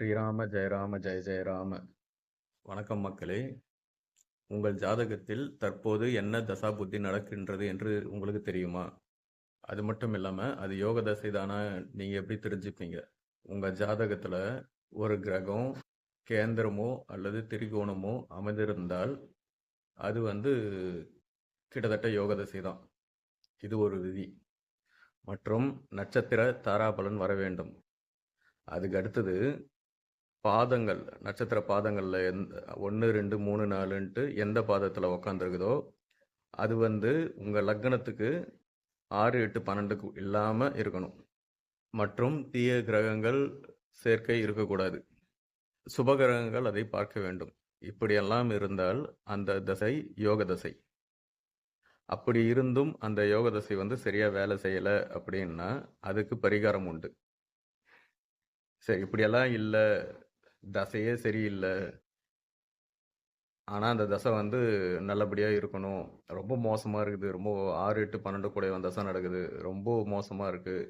ஸ்ரீராம ஜெயராம ஜெய ஜெயராம வணக்கம் மக்களே. உங்கள் ஜாதகத்தில் தற்போது என்ன தசா புத்தி நடக்கின்றது என்று உங்களுக்கு தெரியுமா? அது மட்டும் இல்லாமல் அது யோக தசை தானா? நீங்கள் எப்படி தெரிஞ்சுப்பீங்க? உங்கள் ஜாதகத்தில் ஒரு கிரகம் கேந்திரமோ அல்லது திரிகோணமோ அமைந்திருந்தால் அது வந்து கிட்டத்தட்ட யோக தசை தான். இது ஒரு விதி. மற்றும் நட்சத்திர தாராபலன் வர வேண்டும். அதுக்கு அடுத்தது பாதங்கள் நட்சத்திர பாதங்களில் எந்த ஒன்று ரெண்டு மூணு நாலுன்ட்டு எந்த பாதத்தில் உக்காந்துருக்குதோ அது வந்து உங்கள் லக்னத்துக்கு ஆறு எட்டு பன்னெண்டுக்கு இல்லாமல் இருக்கணும். மற்றும் தீய கிரகங்கள் சேர்க்கை இருக்கக்கூடாது. சுபகிரகங்கள் அதை பார்க்க வேண்டும். இப்படியெல்லாம் இருந்தால் அந்த தசை யோக தசை. அப்படி இருந்தும் அந்த யோக தசை வந்து சரியாக வேலை செய்யலை அப்படின்னா அதுக்கு பரிகாரம் உண்டு. சரி இப்படியெல்லாம் இல்லை தசையே சரியில்லை. ஆனால் அந்த தசை வந்து நல்லபடியாக இருக்கணும். ரொம்ப மோசமாக இருக்குது. ரொம்ப ஆறு எட்டு பன்னெண்டு கூட தசை நடக்குது. ரொம்ப மோசமாக இருக்குது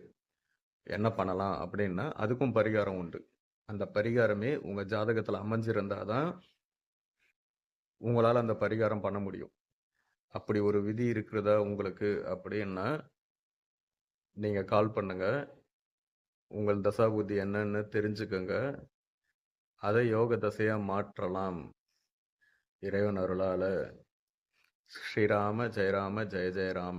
என்ன பண்ணலாம் அப்படின்னா அதுக்கும் பரிகாரம் உண்டு. அந்த பரிகாரமே உங்கள் ஜாதகத்தில் அமைஞ்சிருந்தால் தான் உங்களால் அந்த பரிகாரம் பண்ண முடியும். அப்படி ஒரு விதி இருக்கிறதா உங்களுக்கு அப்படின்னா நீங்கள் கால் பண்ணுங்கள் உங்கள் தசாபுத்தி என்னன்னு தெரிஞ்சுக்கோங்க. அதை யோக தசையாக மாற்றலாம். இறைவன் அருளால். ஸ்ரீராம ஜெயராம ஜெய ஜெயராம.